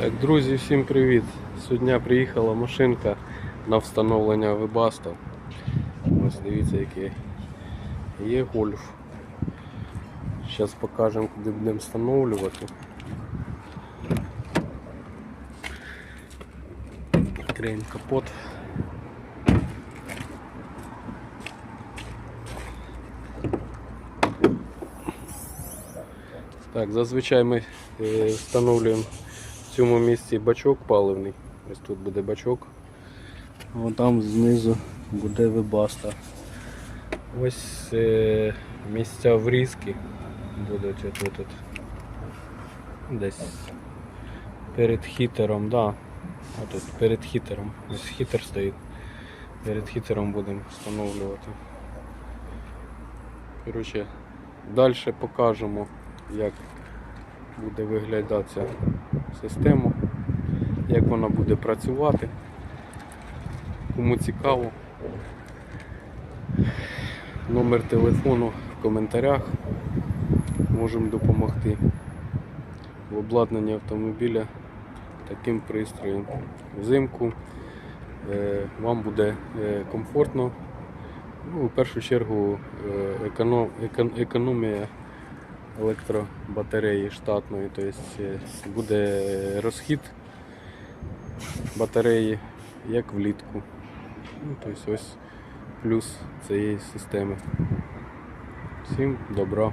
Так, друзі, всім привіт! Сьогодні приїхала машинка на встановлення Webasto. Ось дивіться, який є гольф. Зараз покажемо, куди будемо встановлювати. Відкриємо капот. Так, зазвичай ми е, встановлюємо цьому місці бачок паливний. Ось тут буде бачок. Вон там знизу буде вибаста. Ось е, місця врізки будуть отут. от. Десь перед хітером, да. Отут перед хітером. Ось хітер стоїть. Перед хітером будемо встановлювати. Коротше, далі покажемо, як буде виглядати ця система, як вона буде працювати. Кому цікаво, номер телефону в коментарях можемо допомогти в обладнанні автомобіля таким пристроєм. Взимку е, вам буде е, комфортно. Ну, в першу чергу е, економ, економія електробатареї штатної, тобто буде розхід батареї як влітку. Ну, тобто ось плюс цієї системи. Всім добра.